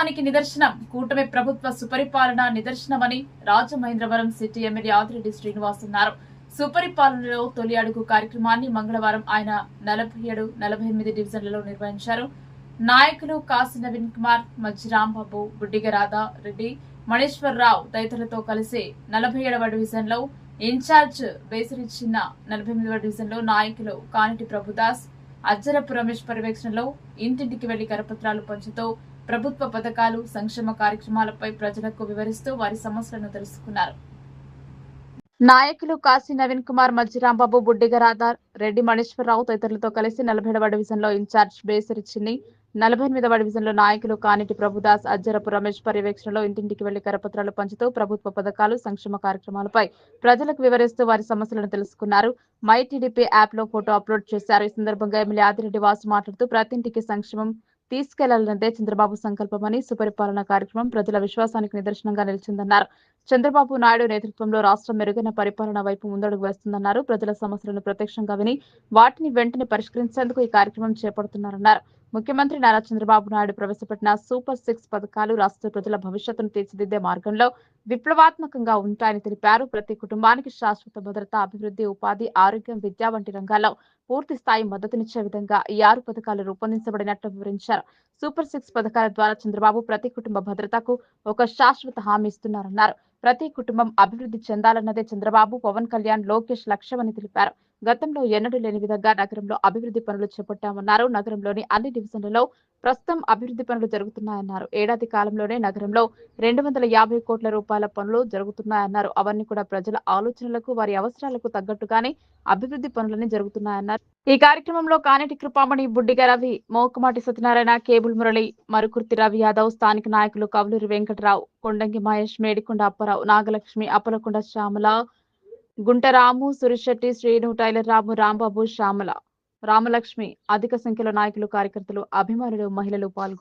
విశ్వాసానికి నిదర్శనం. కూటమి ప్రభుత్వ సుపరిపాలన నిదర్శనమని రాజమహేంద్రవరం సిటీ ఎమ్మెల్యే ఆదిరెడ్డి శ్రీనివాస్ అన్నారు. సుపరిపాలనలో తొలి అడుగు కార్యక్రమాన్ని మంగళవారం ఆయన నలభై ఏడు నలభై ఎనిమిది డివిజన్లలో నిర్వహించారు. నాయకులు కాసి నవీన్ కుమార్ మజ్జి రాంబాబు బుడ్డిగ రాధా రెడ్డి మణేశ్వరరావు తదితరులతో కలిసి నలభై ఏడవ డివిజన్లో ఇన్ఛార్జ్ బేసిరి చిన్న నలభై ఎనిమిదవ డివిజన్లో నాయకులు కానిటి ప్రభుదాస్ అజ్జరపు రమేష్ పర్యవేక్షణలో ఇంటింటికి వెళ్ళి కరపత్రాలు పంచుతూ ప్రభుత్వ పథకాలు సంక్షేమ కార్యక్రమాలపై ప్రజలకు వివరిస్తూ వారి సమస్యలను తెలుసుకున్నారు. నాయకులు కాశీ నవీన్ కుమార్ మజ్జిరాంబాబు బుడ్డిగ రాధార్ రెడ్డి మణేశ్వరరావు తదితరులతో కలిసి నలభై ఏడవ డివిజన్లో ఇన్ఛార్జ్ బేసరి చిన్ని నలభై ఎనిమిదవ డివిజన్లో నాయకులు కానిటి ప్రభుదాస్ అజ్జరపు రమేష్ పర్యవేక్షణలో ఇంటింటికి వెళ్ళి కరపత్రాలు పంచుతూ ప్రభుత్వ పథకాలు సంక్షేమ కార్యక్రమాలపై ప్రజలకు వివరిస్తూ వారి సమస్యలను తెలుసుకున్నారు. మై టీడీపీ యాప్లో ఫోటో అప్లోడ్ చేశారు. ఈ సందర్భంగా ఎమ్మెల్యే ఆదిరెడ్డి వాసు మాట్లాడుతూ ప్రతి ఇంటికి సంక్షేమం తీసుకెళ్ళాలన్నదే చంద్రబాబు సంకల్పమని సుపరిపాలన కార్యక్రమం ప్రజల విశ్వాసానికి నిదర్శనంగా నిలిచిందన్నారు. చంద్రబాబు నాయుడు నేతృత్వంలో రాష్ట్రం మెరుగైన పరిపాలన వైపు ముందడుగు వేస్తుందన్నారు. ప్రజల సమస్యలను ప్రత్యక్షంగా విని వాటిని వెంటనే పరిష్కరించేందుకు ఈ కార్యక్రమం చేపడుతున్నారన్నారు. ముఖ్యమంత్రి నారా చంద్రబాబు నాయుడు ప్రవేశపెట్టిన సూపర్ సిక్స్ పథకాలు రాష్ట్ర ప్రజల భవిష్యత్తును తీర్చిదిద్దే మార్గంలో విప్లవాత్మకంగా ఉంటాయని తెలిపారు. ప్రతి కుటుంబానికి శాశ్వత భద్రత అభివృద్ధి ఉపాధి ఆరోగ్యం విద్య వంటి రంగాల్లో పూర్తి స్థాయి మద్దతునిచ్చే విధంగా ఈ ఆరు పథకాలు రూపొందించబడినట్లు వివరించారు. సూపర్ సిక్స్ పథకాల ద్వారా చంద్రబాబు ప్రతి కుటుంబ భద్రతకు ఒక శాశ్వత హామీ ఇస్తున్నారన్నారు. ప్రతి కుటుంబం అభివృద్ధి చెందాలన్నదే చంద్రబాబు పవన్ కళ్యాణ్ లోకేష్ లక్ష్యమని తెలిపారు. గతంలో ఎన్నడూ లేని విధంగా నగరంలో అభివృద్ధి పనులు చేపట్టామన్నారు. నగరంలోని అన్ని డివిజన్లలో ప్రస్తుతం అభివృద్ధి పనులు జరుగుతున్నాయన్నారు. ఏడాది కాలంలోనే నగరంలో రెండు వందల యాభై కోట్ల రూపాయల పనులు జరుగుతున్నాయన్నారు. అవన్నీ కూడా ప్రజల ఆలోచనలకు వారి అవసరాలకు తగ్గట్టుగానే అభివృద్ధి పనులని జరుగుతున్నాయన్నారు. ఈ కార్యక్రమంలో కానేటి కృపామణి బుడ్డిగ రవి మోకమాటి సత్యనారాయణ కేబుల్ మురళి మరుకుర్తి రవి యాదవ్ స్థానిక నాయకులు కవులూరి వెంకటరావు కొండంగి మహేష్ మేడికొండ అప్పారావు నాగలక్ష్మి అప్పలకొండ శ్యామల గుంటరాము సురిశెట్టి శ్రీను టైలర్ రాము రాంబాబు శ్యామల రామలక్ష్మి అధిక సంఖ్యలో నాయకులు కార్యకర్తలు అభిమానులు మహిళలు పాల్గొన్నారు